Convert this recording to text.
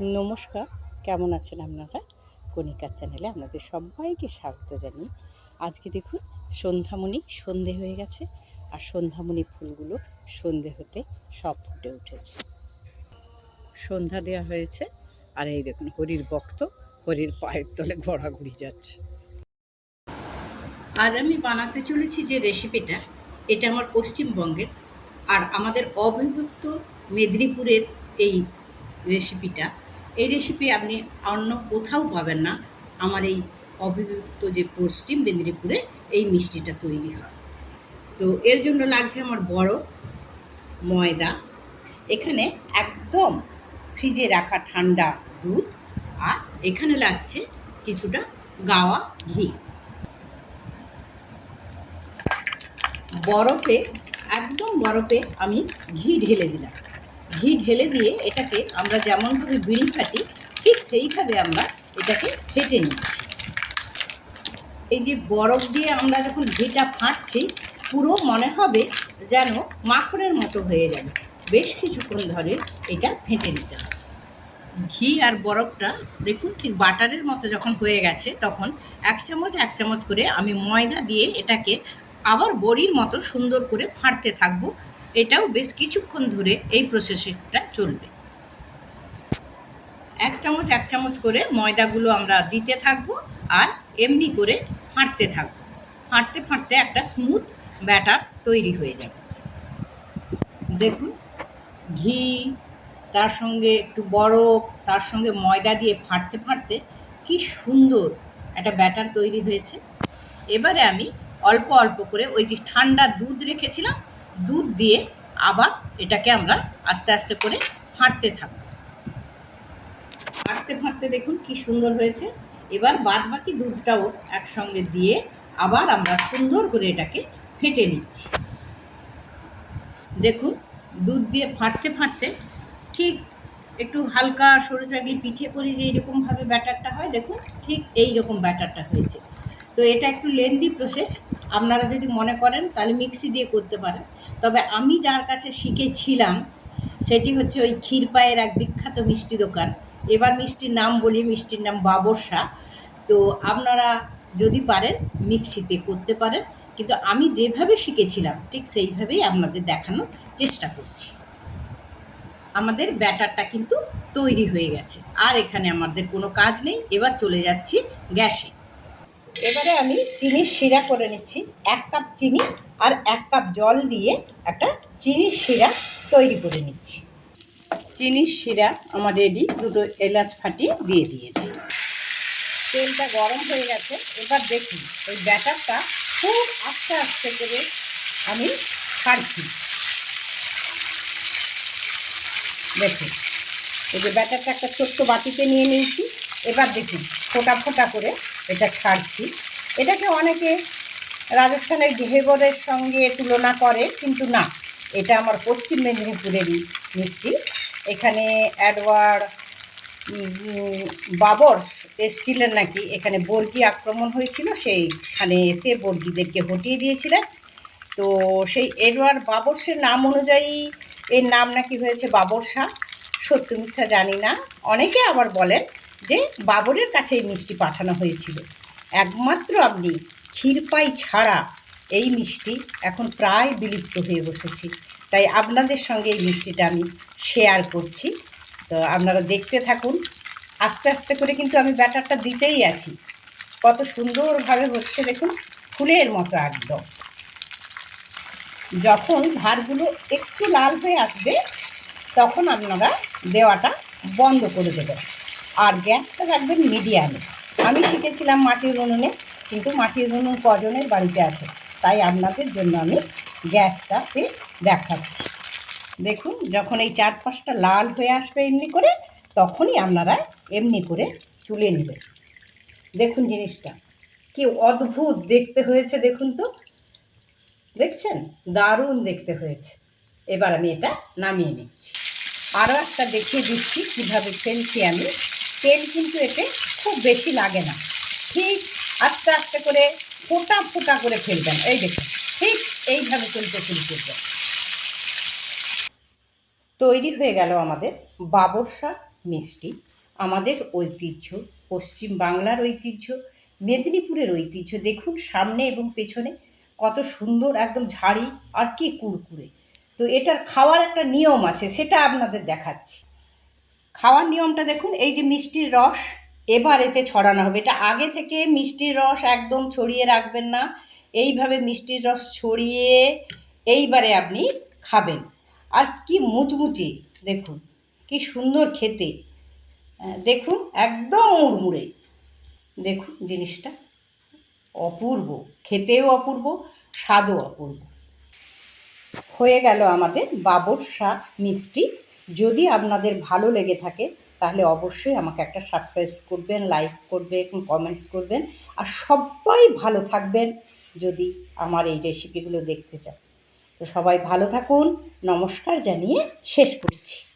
নমস্কার, কেমন আছেন আপনারা? কণিকা চ্যানেলে আপনাদের সবাইকে স্বাগত জানিয়ে আজকে দেখুন সন্ধ্যামণি, সন্ধে হয়ে গেছে আর সন্ধ্যামণি ফুলগুলো সন্ধে হতে সব ফুটে উঠেছে। সন্ধ্যা দেওয়া হয়েছে আর এই দেখুন হরির বক্ত হরির পায়ের তলে ঘোরাঘুরি যাচ্ছে। আজ আমি বানাতে চলেছি যে রেসিপিটা এটা আমার পশ্চিমবঙ্গের আর আমাদের অবিভক্ত মেদিনীপুরের এই রেসিপিটা এই রেসিপি আপনি অন্য কোথাও পাবেন না। আমার এই অবিভক্ত যে পশ্চিম মেদিনীপুরে এই মিষ্টিটা তৈরি হয়। তো এর জন্য লাগছে আমার বরফ ময়দা। এখানে একদম ফ্রিজে রাখা ঠান্ডা দুধ আর এখানে লাগছে কিছুটা গাওয়া ঘি। বরফে, একদম বরফে আমি ঘি ঢেলে দিলাম। ঘি ঢেলে দিয়ে এটাকে আমরা যেমনভাবে বিড়ি ফাটি, ঠিক সেইভাবে আমরা এটাকে ফেটে নিচ্ছি। এই যে বরফ দিয়ে আমরা যখন ঘিটা ফাটছি, পুরো মনে হবে যেন মাখনের মতো হয়ে যাবে বেশ কিছুক্ষণ ধরে এটা ফেটে নিতে হবে। ঘি আর বরফটা দেখুন ঠিক বাটারের মতো যখন হয়ে গেছে, তখন এক চামচ এক চামচ করে আমি ময়দা দিয়ে এটাকে আবার বড়ির মতো সুন্দর করে ফাড়তে থাকব। এটাও বেশ কিছুক্ষণ ধরে এই প্রসেসটা চলবে। এক চামচ এক চামচ করে ময়দাগুলো আমরা দিতে থাকব আর এমনি করে ফাঁটতে থাকব। ফাঁটতে ফাঁটতে একটা স্মুথ ব্যাটার তৈরি হয়ে যাবে। দেখুন, ঘি, তার সঙ্গে একটু বরফ, তার সঙ্গে ময়দা দিয়ে ফাটতে ফাটতে কি সুন্দর একটা ব্যাটার তৈরি হয়েছে। এবারে আমি অল্প অল্প করে ওই যে ঠান্ডা দুধ রেখেছিলাম দুধ দিয়ে আবার এটাকে আমরা আস্তে আস্তে করে ফাটতে থাকব। ফাটতে ফাটতে দেখুন কি সুন্দর হয়েছে। এবার বাদ বাকি দুধটাও একসঙ্গে দিয়ে আবার আমরা সুন্দর করে এটাকে ফেটে নিচ্ছি। দেখুন, দুধ দিয়ে ফাটতে ফাটতে ঠিক একটু হালকা সরু চাগলি পিঠে করি যে এইরকমভাবে ব্যাটারটা হয়, দেখুন ঠিক এই রকম ব্যাটারটা হয়েছে। তো এটা একটু লেন্দি প্রসেস আপনারা যদি মনে করেন, তাহলে মিক্সি দিয়ে করতে পারেন। তবে আমি যার কাছে শিখেছিলাম, সেটি হচ্ছে ওই ক্ষীরপায়ের এক বিখ্যাত মিষ্টি দোকান। এবার মিষ্টির নাম বলি, মিষ্টির নাম বাবরসা তো আপনারা যদি পারেন, মিক্সিতে করতে পারেন। কিন্তু আমি যেভাবে শিখেছিলাম, ঠিক সেইভাবেই আপনাদের দেখানোর চেষ্টা করছি। আমাদের ব্যাটারটা কিন্তু তৈরি হয়ে গেছে। আর এখানে আমাদের কোনো কাজ নেই। এবার চলে যাচ্ছি গ্যাসে। এবারে আমি চিনির শিরা করে নিচ্ছি। এক কাপ চিনি আর এক কাপ জল দিয়ে একটা চিনির শিরা তৈরি করে নিচ্ছি। চিনির শিরা আমার রেডি, দুটো এলাচ ফাটিয়ে দিয়ে দিয়েছি। তেলটা গরম হয়ে গেছে, এবার দেখি ওই ব্যাটারটা খুব আস্তে আস্তে করে আমি ছাড়ছি। দেখুন, এই যে ব্যাটারটা একটা ছোট্ট বাটিতে নিয়ে নিয়েছি, এবার দেখুন, ফোটা ফোটা করে এটা ছাড়ছি। এটাকে অনেকে রাজস্থানের ঘেবরের সঙ্গে তুলনা করে, কিন্তু না, এটা আমার পশ্চিম মেদিনীপুরেরই মিষ্টি। এখানে অ্যাডওয়ার্ড বাবর্স এসছিলেন নাকি এখানে বর্গি আক্রমণ হয়েছিল, সেইখানে এসে বর্গিদেরকে হটিয়ে দিয়েছিলেন। তো সেই এডওয়ার্ড বাবর্সের নাম অনুযায়ী এর নাম নাকি হয়েছে বাবরসা, সত্য মিথ্যা জানি না। অনেকে আবার বলেন যে বাবরের কাছে এই মিষ্টি পাঠানো হয়েছিল। একমাত্র আপনি ক্ষীরপাই ছাড়া এই মিষ্টি এখন প্রায় বিলুপ্ত হয়ে বসেছি। তাই আপনাদের সঙ্গে এই মিষ্টিটা আমি শেয়ার করছি। তো আপনারা দেখতে থাকুন। আস্তে আস্তে করে কিন্তু আমি ব্যাটারটা দিতেই আছি। কত সুন্দরভাবে হচ্ছে দেখুন, ফুলের মতো একদম। যখন ধারগুলো একটু লাল হয়ে আসবে, তখন আপনারা দেওয়াটা বন্ধ করে দেবেন। আর গ্যাসটা রাখবেন মিডিয়ামে। আমি শিখেছিলাম মাটির উনুনে, কিন্তু মাটির উনুন কজনের বাড়িতে আছে? তাই আপনাদের জন্য আমি গ্যাসটাতে দেখাচ্ছি। দেখুন, যখন এই চার পাঁচটা লাল হয়ে আসবে এমনি করে, তখনই আপনারা এমনি করে তুলে নেবেন। দেখুন জিনিসটা, কি অদ্ভুত দেখতে হয়েছে, দেখুন তো। দেখছেন? দারুণ দেখতে হয়েছে। এবার আমি এটা নামিয়ে নিচ্ছি। আরও একটা দেখিয়ে দিচ্ছি কীভাবে ফেলছি আমি। তেল কিন্তু এতে খুব বেশি লাগে না। ঠিক আস্তে আস্তে করে ফোটা ফোটা করে ফেলবেন। এই দেখুন, ঠিক এইভাবে চলতে শুরু করবেন। তৈরি হয়ে গেল আমাদের বাবরসা মিষ্টি। আমাদের ঐতিহ্য, পশ্চিম বাংলার ঐতিহ্য, মেদিনীপুরের ঐতিহ্য। দেখুন সামনে এবং পেছনে কত সুন্দর একদম ঝাড়ি আর কি কুরকুরে। তো এটার খাওয়ার একটা নিয়ম আছে, সেটা আপনাদের দেখাচ্ছি। খাওয়ার নিয়মটা দেখুন, এই যে মিষ্টির রস, এবার এতে ছড়ানো হবে। এটা আগে থেকে মিষ্টির রস একদম ছড়িয়ে রাখবেন না, এইভাবে মিষ্টির রস ছড়িয়ে এইবারে আপনি খাবেন। আর কি মুচমুচে, দেখুন, কি সুন্দর খেতে। দেখুন, একদম মুড়মুড়ে দেখুন জিনিসটা, অপূর্ব, খেতেও অপূর্ব, স্বাদও অপূর্ব। হয়ে গেল আমাদের বাবর শাক মিষ্টি। যদি আপনাদের ভালো লেগে থাকে, তাহলে অবশ্যই আমাকে একটা সাবস্ক্রাইব করবেন লাইক করবেন কমেন্টস করবেন। আর সবাই ভালো থাকবেন যদি আমার এই রেসিপিগুলো দেখতে চান। তো সবাই ভালো থাকুন, নমস্কার জানিয়ে শেষ করছি।